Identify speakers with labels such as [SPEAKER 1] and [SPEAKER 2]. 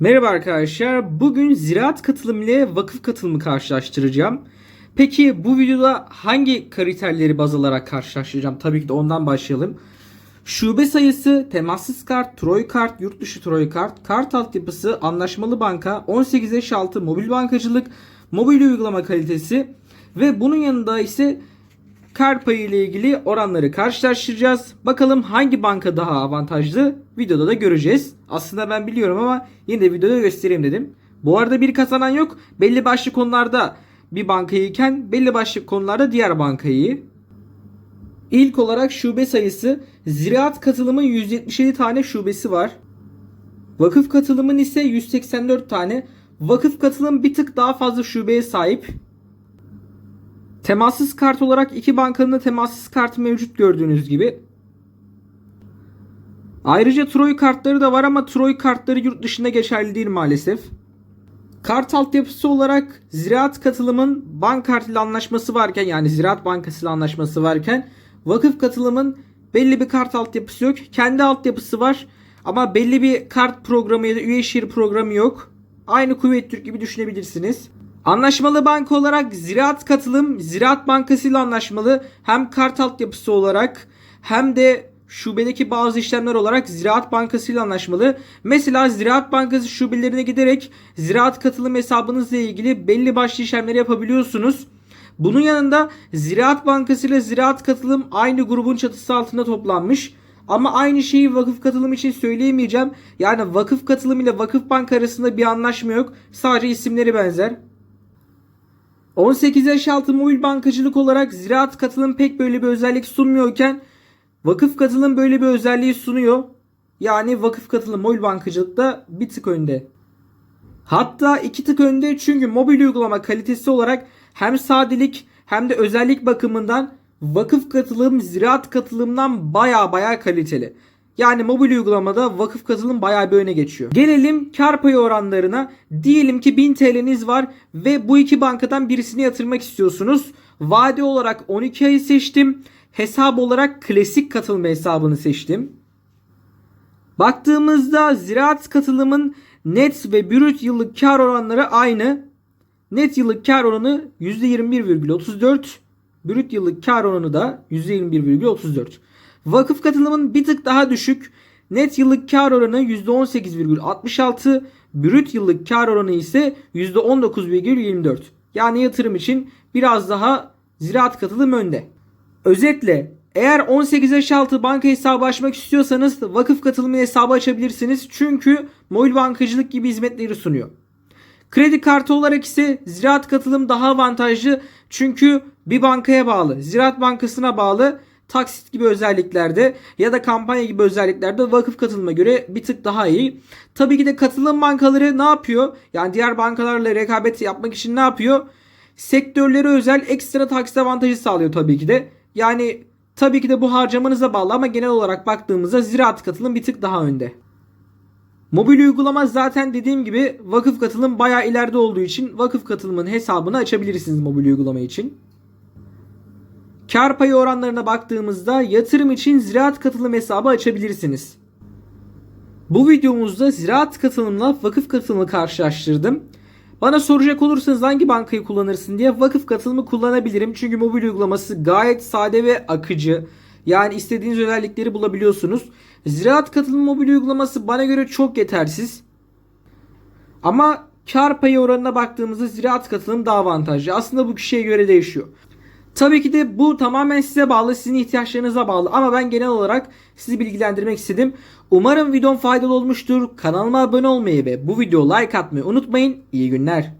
[SPEAKER 1] Merhaba arkadaşlar. Bugün ziraat katılımı ile vakıf katılımı karşılaştıracağım. Peki bu videoda hangi kriterleri baz alarak karşılaştıracağım? Tabii ki de ondan başlayalım. Şube sayısı, temassız kart, troy kart, yurt dışı troy kart, kart altyapısı, anlaşmalı banka, 18 yaş altı mobil bankacılık, mobil uygulama kalitesi ve bunun yanında ise kar payı ile ilgili oranları karşılaştıracağız. Bakalım hangi banka daha avantajlı videoda da göreceğiz. Aslında ben biliyorum ama yine de videoda göstereyim dedim. Bu arada bir kazanan yok. Belli başlı konularda bir bankayı iken belli başlı konularda diğer bankayı. İlk olarak şube sayısı ziraat katılımın 177 tane şubesi var. Vakıf katılımın ise 184 tane. Vakıf katılım bir tık daha fazla şubeye sahip. Temassız kart olarak iki bankanın da temassız kartı mevcut gördüğünüz gibi. Ayrıca Troy kartları da var ama Troy kartları yurt dışında geçerli değil maalesef. Kart altyapısı olarak Ziraat katılımın bank kart ile anlaşması varken yani Ziraat Bankası ile anlaşması varken vakıf katılımın belli bir kart altyapısı yok. Kendi altyapısı var ama belli bir kart programı ya da üye şehir programı yok. Aynı Kuveyt Türk gibi düşünebilirsiniz. Anlaşmalı banka olarak Ziraat Katılım Ziraat Bankası ile anlaşmalı. Hem kart altyapısı olarak hem de şubedeki bazı işlemler olarak Ziraat Bankası ile anlaşmalı. Mesela Ziraat Bankası şubelerine giderek Ziraat Katılım hesabınızla ilgili belli başlı işlemleri yapabiliyorsunuz. Bunun yanında Ziraat Bankası ile Ziraat Katılım aynı grubun çatısı altında toplanmış. Ama aynı şeyi vakıf katılım için söyleyemeyeceğim. Yani vakıf katılım ile vakıf bank arasında bir anlaşma yok. Sadece isimleri benzer. 18 yaş altı mobil bankacılık olarak ziraat katılım pek böyle bir özellik sunmuyorken vakıf katılım böyle bir özelliği sunuyor. Yani vakıf katılım mobil bankacılıkta bir tık önde. Hatta iki tık önde çünkü mobil uygulama kalitesi olarak hem sadelik hem de özellik bakımından vakıf katılım ziraat katılımdan baya baya kaliteli. Yani mobil uygulamada vakıf katılım bayağı bir öne geçiyor. Gelelim kar payı oranlarına. Diyelim ki 1000 TL'niz var ve bu iki bankadan birisini yatırmak istiyorsunuz. Vade olarak 12 ayı seçtim. Hesap olarak klasik katılma hesabını seçtim. Baktığımızda ziraat katılımın net ve brüt yıllık kar oranları aynı. Net yıllık kar oranı %21,34. Brüt yıllık kar oranı da %21,34. Vakıf katılımın bir tık daha düşük. Net yıllık kar oranı %18,66. Brüt yıllık kar oranı ise %19,24. Yani yatırım için biraz daha ziraat katılım önde. Özetle eğer 18 yaş altı banka hesabı açmak istiyorsanız vakıf katılımı hesabı açabilirsiniz. Çünkü mobil bankacılık gibi hizmetleri sunuyor. Kredi kartı olarak ise ziraat katılım daha avantajlı. Çünkü bir bankaya bağlı. Ziraat Bankası'na bağlı taksit gibi özelliklerde ya da kampanya gibi özelliklerde vakıf katılıma göre bir tık daha iyi. Tabii ki de katılım bankaları ne yapıyor? Yani diğer bankalarla rekabet yapmak için ne yapıyor? Sektörlere özel ekstra taksit avantajı sağlıyor tabii ki de. Yani tabii ki de bu harcamanıza bağlı ama genel olarak baktığımızda ziraat katılım bir tık daha önde. Mobil uygulama zaten dediğim gibi vakıf katılım bayağı ileride olduğu için vakıf katılımın hesabını açabilirsiniz mobil uygulama için. Kar payı oranlarına baktığımızda yatırım için ziraat katılım hesabı açabilirsiniz. Bu videomuzda ziraat katılımla vakıf katılımı karşılaştırdım. Bana soracak olursanız hangi bankayı kullanırsın diye vakıf katılımı kullanabilirim. Çünkü mobil uygulaması gayet sade ve akıcı. Yani istediğiniz özellikleri bulabiliyorsunuz. Ziraat katılım mobil uygulaması bana göre çok yetersiz. Ama kar payı oranına baktığımızda ziraat katılım daha avantajlı. Aslında bu kişiye göre değişiyor. Tabii ki de bu tamamen size bağlı, sizin ihtiyaçlarınıza bağlı ama ben genel olarak sizi bilgilendirmek istedim. Umarım videom faydalı olmuştur. Kanalıma abone olmayı ve bu videoya like atmayı unutmayın. İyi günler.